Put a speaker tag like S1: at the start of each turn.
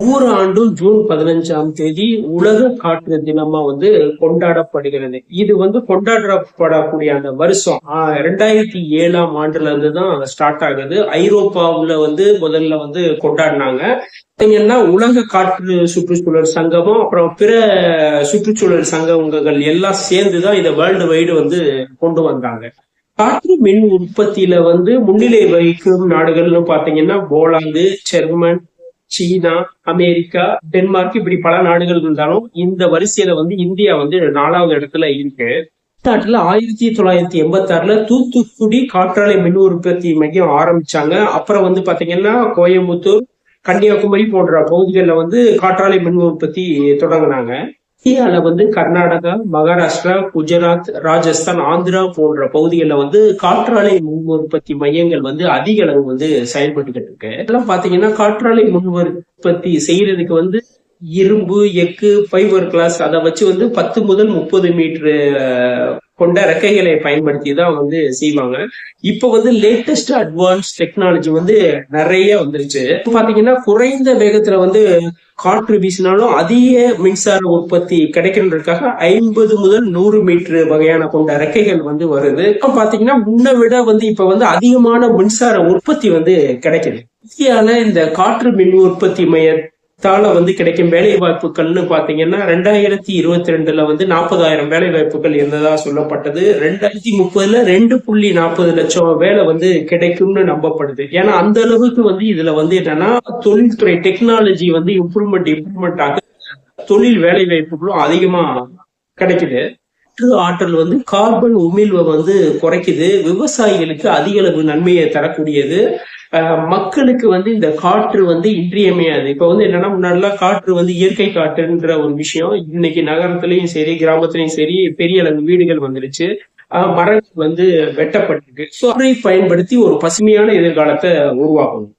S1: ஒவ்வொரு ஆண்டும் ஜூன் பதினஞ்சாம் தேதி உலக காற்று தினமா வந்து கொண்டாடப்படுகிறது. இது வந்து கொண்டாடப்படக்கூடிய அந்த வருஷம். ஆஹ், ரெண்டாயிரத்தி ஏழாம் ஆண்டுல இருந்து தான் ஸ்டார்ட் ஆகுது. ஐரோப்பாவுல வந்து முதல்ல வந்து கொண்டாடினாங்க. பார்த்தீங்கன்னா உலக காற்று சுற்றுச்சூழல் சங்கமும் அப்புறம் பிற சுற்றுச்சூழல் சங்கங்கள் எல்லாம் சேர்ந்து தான் இதை வேர்ல்டு வைடு வந்து கொண்டு வந்தாங்க. காற்று மின் உற்பத்தியில வந்து முன்னிலை வகிக்கும் நாடுகள்னு பாத்தீங்கன்னா போலாந்து ஜெர்மன் சீனா அமெரிக்கா டென்மார்க் இப்படி பல நாடுகள் இருந்தாலும் இந்த வரிசையில வந்து இந்தியா வந்து நாலாவது இடத்துல இருக்கு. நாட்டுல ஆயிரத்தி தொள்ளாயிரத்தி எண்பத்தி ஆறுல தூத்துக்குடி காற்றாலை மின் உற்பத்தி மையம் ஆரம்பிச்சாங்க. அப்புறம் வந்து பாத்தீங்கன்னா கோயம்புத்தூர் கன்னியாகுமரி போன்ற பகுதிகளில் வந்து காற்றாலை மின் உற்பத்தி தொடங்கினாங்க. இந்தியால வந்து கர்நாடகா மகாராஷ்டிரா குஜராத் ராஜஸ்தான் ஆந்திரா போன்ற பகுதிகளில் வந்து காற்றாலை மின் உற்பத்தி மையங்கள் வந்து அதிக அளவு வந்து செயல்பட்டுக்கிட்டு இருக்கு. இதெல்லாம் பாத்தீங்கன்னா காற்றாலை மின் உற்பத்தி செய்யறதுக்கு வந்து இரும்பு எக்கு ஃபைபர் கிளாஸ் அதை வச்சு வந்து பத்து முதல் முப்பது மீட்டர் கொண்ட ரெக்கைகளை பயன்படுத்தி தான் வந்து செய்வாங்க. இப்போ வந்து லேட்டஸ்ட் அட்வான்ஸ் டெக்னாலஜி வந்து நிறைய வந்துருச்சு. பாத்தீங்கன்னா குறைந்த வேகத்துல வந்து காற்று வீசினாலும் அதிக மின்சார உற்பத்தி கிடைக்கிறதுக்காக ஐம்பது முதல் நூறு மீட்டர் வகையான கொண்ட ரெக்கைகள் வந்து வருது. இப்போ பாத்தீங்கன்னா முன்ன விட வந்து இப்ப வந்து அதிகமான மின்சார உற்பத்தி வந்து கிடைக்குது. இந்தியால இந்த காற்று மின் உற்பத்தி தால வந்து கிடைக்கும் வேலை வாய்ப்புகள்னு பாத்தீங்கன்னா ரெண்டாயிரத்தி இருபத்தி ரெண்டுல வந்து நாற்பதாயிரம் வேலை வாய்ப்புகள் இருந்ததா சொல்லப்பட்டது. ரெண்டாயிரத்தி முப்பதுல ரெண்டு புள்ளி நாற்பது லட்சம் வேலை வந்து கிடைக்கும்னு நம்பப்படுது. ஏன்னா அந்த அளவுக்கு வந்து இதுல வந்து என்னன்னா தொழில்துறை டெக்னாலஜி வந்து இம்ப்ரூவ்மெண்ட் இம்ப்ரூவ்மெண்ட் ஆக தொழில் வேலை வாய்ப்புகளும் அதிகமா கிடைக்குது. ஆற்றல் வந்து கார்பன் உமிழ்வை வந்து குறைக்குது. விவசாயிகளுக்கு அதிக அளவு நன்மையை தரக்கூடியது. மக்களுக்கு வந்து இந்த காற்று வந்து இன்றியமையாது. இப்ப வந்து என்னன்னா முன்னாடிலாம் காற்று வந்து இயற்கை காற்றுன்ற ஒரு விஷயம். இன்னைக்கு நகரத்திலயும் சரி கிராமத்திலயும் சரி பெரிய அளவு வீடுகள் வந்துருச்சு. மரங்கள் வந்து வெட்டப்பட்டிருக்கு. அதை பயன்படுத்தி ஒரு பசுமையான எதிர்காலத்தை உருவாக்கணும்.